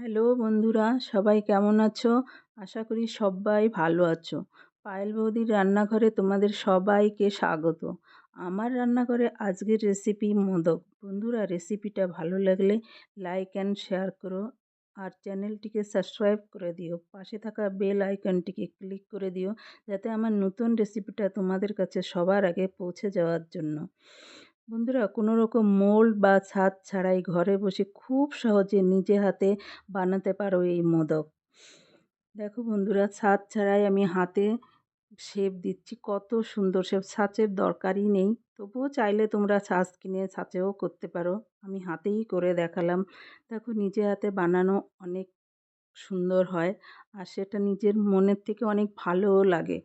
Hello বন্ধুরা, সবাই কেমন আছো? আশা করি সবাই ভালো আছো। পায়েল বৌদির রান্নাঘরে তোমাদের সবাইকে স্বাগত। আমার রান্নাঘরে আজকের রেসিপি মোদক। বন্ধুরা রেসিপিটা ভালো লাগলে লাইক অ্যান্ড শেয়ার করো আর চ্যানেলটিকে সাবস্ক্রাইব করে দিও। পাশে থাকা বেল আইকনটিকে ক্লিক করে দিও, যাতে আমার নতুন রেসিপিটা তোমাদের কাছে সবার আগে পৌঁছে যাওয়ার জন্য। বন্ধুরা, কোনো রকম মোল্ড বা ছাদ ছাড়াই ঘরে বসে খুব সহজে নিজে হাতে বানাতে পারো এই মোদক। দেখো বন্ধুরা, ছাদ ছাড়াই আমি হাতে শেপ দিচ্ছি, কত সুন্দর শেপ, ছাঁচের দরকারই নেই। তবুও চাইলে তোমরা ছাঁচ কিনে ছাঁচেও করতে পারো, আমি হাতেই করে দেখালাম। দেখো নিজে হাতে বানানো অনেক সুন্দর হয়, আর সেটা নিজের মনের থেকে অনেক ভালোও লাগে।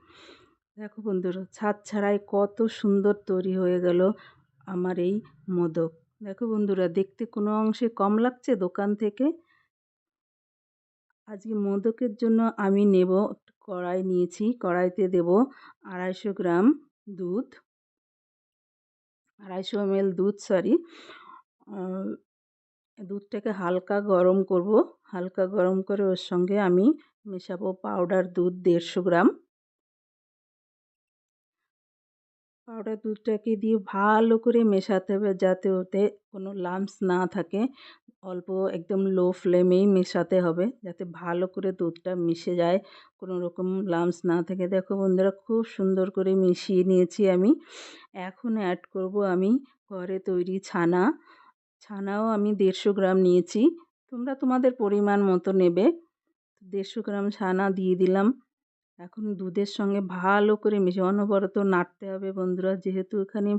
দেখো বন্ধুরা ছাদ ছাড়াই কত সুন্দর তৈরি হয়ে গেল আমার এই মোদক। দেখো বন্ধুরা, দেখতে কোনো অংশে কম লাগছে দোকান থেকে। আজকে মোদকের জন্য আমি নেব, কড়াই নিয়েছি, কড়াইতে দেব আড়াইশো গ্রাম দুধ। আড়াইশো এমএল দুধ সরি দুধটাকে হালকা গরম করব। হালকা গরম করে ওর সঙ্গে আমি মেশাবো পাউডার দুধ দেড়শো গ্রাম। পাউডার দুধটাকে দিয়ে ভালো করে মেশাতে হবে যাতে ওতে কোনো লাম্পস না থাকে। অল্প একদম লো ফ্লেমেই মেশাতে হবে যাতে ভালো করে দুধটা মিশে যায়, কোনো রকম লাম্পস না থাকে। দেখো বন্ধুরা, খুব সুন্দর করে মিশিয়ে নিয়েছি আমি। এখন অ্যাড করব আমি ঘরে তৈরি ছানা। ছানাও আমি দেড়শো গ্রাম নিয়েছি। তোমরা তোমাদের পরিমাণ মতো নেবে। দেড়শো গ্রাম ছানা দিয়ে দিলাম। এখন দুধের সঙ্গে ভালো করে মিশে অনবরত নাড়তে হবে বন্ধুরা। যেহেতু এখানে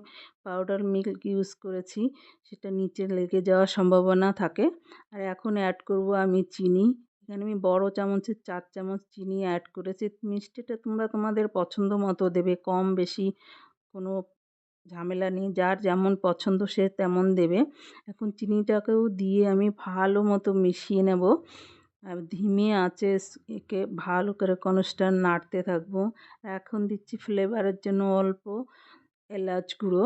পাউডার মিল্ক ইউজ করেছি, সেটা নিচে লেগে যাওয়ার সম্ভাবনা থাকে। আর এখন অ্যাড করব আমি চিনি। এখানে আমি বড় চামচের চার চামচ চিনি অ্যাড করেছি। মিষ্টিটা তোমরা তোমাদের পছন্দ মতো দেবে, কম বেশি কোনো ঝামেলা নেই। যার যেমন পছন্দ সে তেমন দেবে। এখন চিনিটাকেও দিয়ে আমি ভালো মতো মিশিয়ে নেব। ধিমে আঁচে একে ভালো করে কনস্ট্যান্ট নাড়তে থাকব। এখন দিচ্ছি ফ্লেভারের জন্য অল্প এলাচ গুঁড়ো।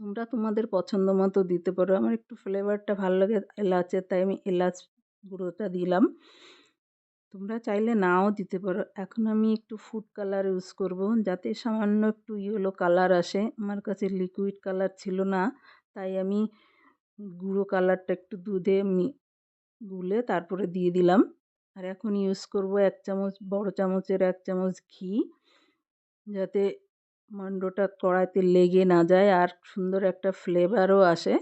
তোমরা তোমাদের পছন্দ মতো দিতে পারো। আমার একটু ফ্লেভারটা ভালো লাগে এলাচের, তাই আমি এলাচ গুঁড়োটা দিলাম। তোমরা চাইলে নাও দিতে পারো। এখন আমি একটু ফুড কালার ইউজ করব, যাতে সামান্য একটু ইয়েলো কালার আসে। আমার কাছে লিকুইড কালার ছিল না, তাই আমি গুঁড়ো কালারটা একটু দুধে গুলে তারপরে দিয়ে দিলাম। আর এখন ইউজ করব এক চামচ, বড় চামচের এক চামচ ঘি। যাতে মান্ডটা কড়াইতে লেগে না যায় আর সুন্দর একটা ফ্লেভারও আসে।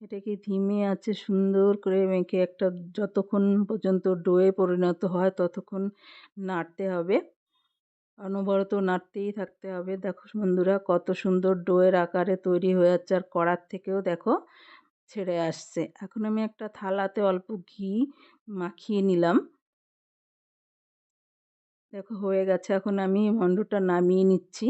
এটাকে ধিমে আছে সুন্দর করে মেখে একটা যতক্ষণ পর্যন্ত ডোয়ে পরিণত হয় ততক্ষণ নাড়তে হবে। অনবরত নাড়তেই থাকতে হবে। দেখো বন্ধুরা কত সুন্দর ডোয়ের আকারে তৈরি হয়ে যাচ্ছে আর কড়ার থেকেও দেখো। ছেড়ে আসছে। এখন আমি একটা থালাতে অল্প ঘি মাখিয়ে নিলাম। দেখো, হয়ে গেছে। এখন আমি মন্ডটা নামিয়ে নিচ্ছি।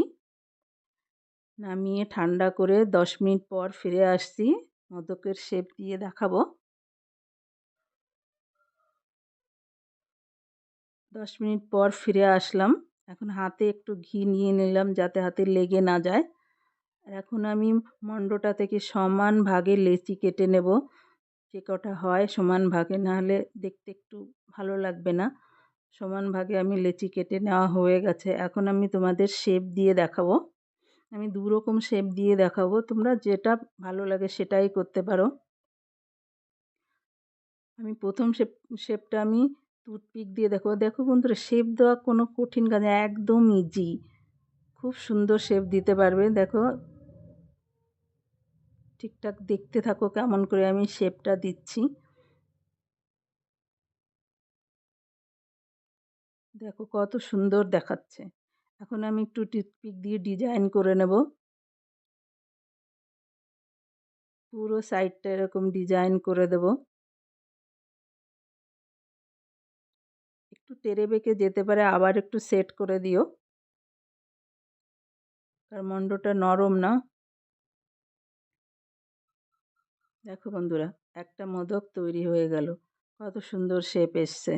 নামিয়ে ঠান্ডা করে দশ মিনিট পর ফিরে আসছি। মোদকের শেপ দিয়ে দেখাবো। দশ মিনিট পর ফিরে আসলাম। এখন হাতে একটু ঘি নিয়ে নিলাম যাতে হাতে লেগে না যায়। এখন আমি মণ্ডটা থেকে সমান ভাগে লেচি কেটে নেব। যে কটা হয় সমান ভাগে নাহলে দেখতে একটু ভালো লাগবে না। সমান ভাগে আমি লেচি কেটে নেওয়া হয়ে গেছে। এখন আমি তোমাদের শেপ দিয়ে দেখাবো। আমি দু রকম শেপ দিয়ে দেখাবো। তোমরা যেটা ভালো লাগে সেটাই করতে পারো। আমি প্রথম শেপ শেপটা আমি টুথপিক দিয়ে দেখো দেখো বন্ধুরা শেপ দেওয়া কোনো কঠিন কাজ একদম ইজি খুব সুন্দর শেপ দিতে পারবে, দেখো। ঠিকঠাক দেখতে থাকো কেমন করে আমি শেপটা দিচ্ছি। দেখো কত সুন্দর দেখাচ্ছে। এখন আমি একটু টুথপিক দিয়ে ডিজাইন করে নেব। পুরো সাইডটা এরকম ডিজাইন করে দেব। একটু টেরে বেঁকে যেতে পারে, আবার একটু সেট করে দিও। কার মন্ডটা নরম না। দেখো বন্ধুরা, একটা মোদক তৈরি হয়ে গেল। কত সুন্দর শেপ এসছে।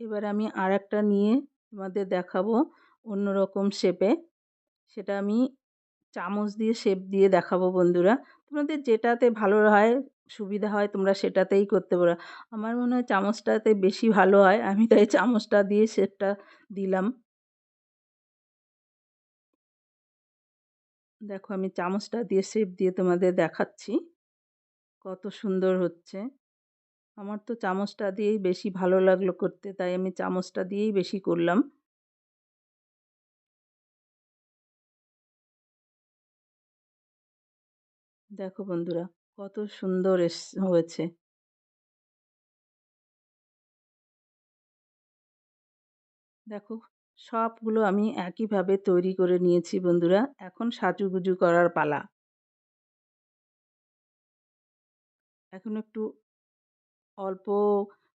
এবার আমি আর একটা নিয়ে তোমাদের দেখাবো অন্য রকম শেপে সেটা আমি চামচ দিয়ে শেপ দিয়ে দেখাবো বন্ধুরা। তোমাদের যেটাতে ভালো হয়, সুবিধা হয়, তোমরা সেটাতেই করতে পারো। আমার মনে হয় চামচটাতে বেশি ভালো হয়। আমি তাই চামচটা দিয়ে শেপটা দিলাম। দেখো আমি চামচটা দিয়ে শেপ দিয়ে তোমাদের দেখাচ্ছি। কত সুন্দর হচ্ছে। আমার তো চামচটা দিয়েই বেশি ভালো লাগল করতে, তাই আমি চামচটা দিয়েই বেশি করলাম। দেখো বন্ধুরা, কত সুন্দর হয়েছে। দেখো সবগুলো আমি একইভাবে তৈরি করে নিয়েছি বন্ধুরা। এখন সাজুগুজু করার পালা। এখন একটু অল্প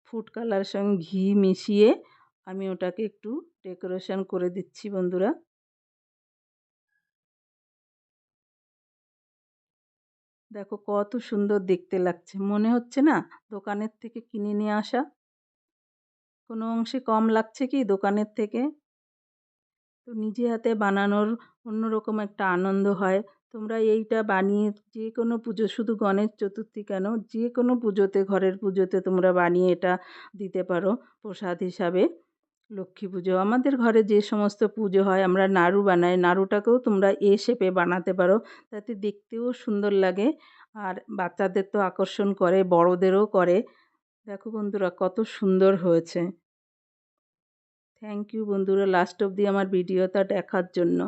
ফুড কালারের সঙ্গে ঘি মিশিয়ে আমি ওটাকে একটু ডেকোরেশন করে দিচ্ছি বন্ধুরা। দেখো কত সুন্দর দেখতে লাগছে। মনে হচ্ছে না দোকানের থেকে কিনে নিয়ে আসা? কোনো অংশে কম লাগছে কি দোকানের থেকে? তো নিজে হাতে বানানোর অন্যরকম একটা আনন্দ হয়। তোমরা এইটা বানিয়ে যে কোনো পুজো, শুধু গণেশ চতুর্থী কেন? যে কোনো পুজোতে, ঘরের পুজোতে তোমরা বানিয়ে এটা দিতে পারো প্রসাদ হিসাবে। লক্ষ্মী পুজো। আমাদের ঘরে যে সমস্ত পুজো হয়, আমরা নাড়ু বানাই। নাড়ুটাকেও তোমরা এ শেপে বানাতে পারো। তাতে দেখতেও সুন্দর লাগে। আর বাচ্চাদের তো আকর্ষণ করে, বড়োদেরও করে। দেখো বন্ধুরা, কত সুন্দর হয়েছে। থ্যাংক ইউ বন্ধুরা লাস্ট অবধি আমার ভিডিওটা দেখার জন্য।